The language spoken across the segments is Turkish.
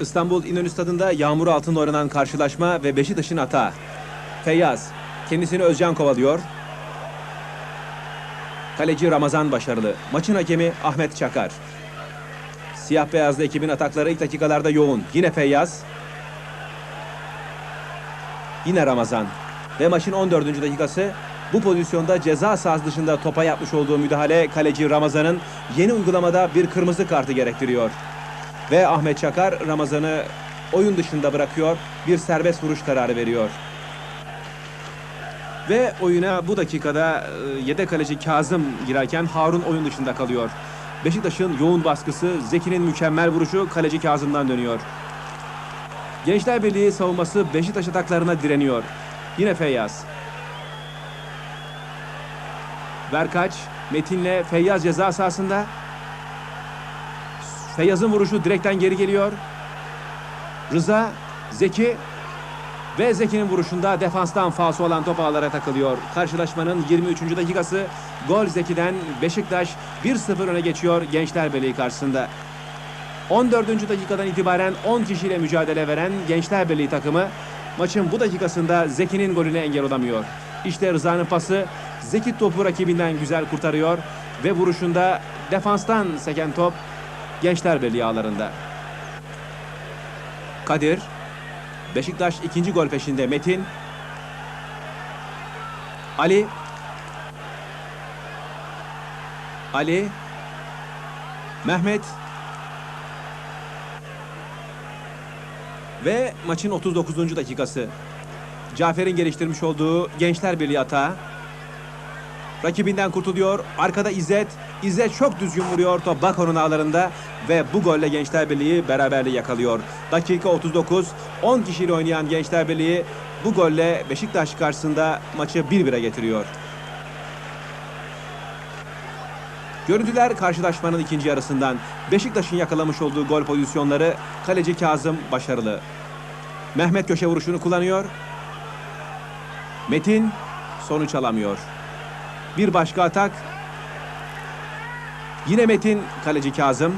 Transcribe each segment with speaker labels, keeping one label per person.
Speaker 1: İstanbul İnönü Stadı'nda yağmur altında oynanan karşılaşma ve Beşiktaş'ın hata. Feyyaz kendisini Özcan kovalıyor. Kaleci Ramazan başarılı. Maçın hakemi Ahmet Çakar. Siyah beyazlı ekibin atakları ilk dakikalarda yoğun. Yine Feyyaz. Yine Ramazan. Ve maçın 14. dakikası bu pozisyonda ceza sahası dışında topa yapmış olduğu müdahale kaleci Ramazan'ın yeni uygulamada bir kırmızı kartı gerektiriyor. Ve Ahmet Çakar Ramazan'ı oyun dışında bırakıyor. Bir serbest vuruş kararı veriyor. Ve oyuna bu dakikada e, yedek kaleci Kazım girerken Harun oyun dışında kalıyor. Beşiktaş'ın yoğun baskısı, Zeki'nin mükemmel vuruşu kaleci Kazım'dan dönüyor. Gençler Birliği savunması Beşiktaş ataklarına direniyor. Yine Feyyaz. Verkaç, Metin'le Feyyaz ceza sahasında. Feyyaz'ın vuruşu direkten geri geliyor. Rıza, Zeki ve Zeki'nin vuruşunda defanstan falso olan top ağlara takılıyor. Karşılaşmanın 23. dakikası gol Zeki'den Beşiktaş 1-0 öne geçiyor Gençler Birliği karşısında. 14. dakikadan itibaren 10 kişiyle mücadele veren Gençler Birliği takımı maçın bu dakikasında Zeki'nin golüne engel olamıyor. İşte Rıza'nın pası Zeki topu rakibinden güzel kurtarıyor ve vuruşunda defanstan seken top Gençler Birliği ağlarında. Kadir Beşiktaş ikinci gol peşinde Metin Ali Ali Mehmet Ve maçın 39. dakikası. Cafer'in geliştirmiş olduğu Gençler Birliği hata. Rakibinden kurtuluyor. Arkada İzzet. İzzet çok düzgün vuruyor top Bako'nun ağlarında ve bu golle Gençler Birliği beraberliği yakalıyor. Dakika 39. 10 kişiyle oynayan Gençler Birliği bu golle Beşiktaş karşısında maçı 1-1'e getiriyor. Görüntüler karşılaşmanın ikinci yarısından. Beşiktaş'ın yakalamış olduğu gol pozisyonları kaleci Kazım başarılı. Mehmet köşe vuruşunu kullanıyor. Metin sonuç alamıyor. Bir başka atak. Yine Metin kaleci Kazım.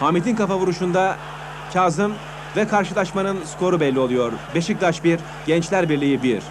Speaker 1: Hamit'in kafa vuruşunda Kazım ve karşılaşmanın skoru belli oluyor. Beşiktaş 1, Gençler Birliği 1.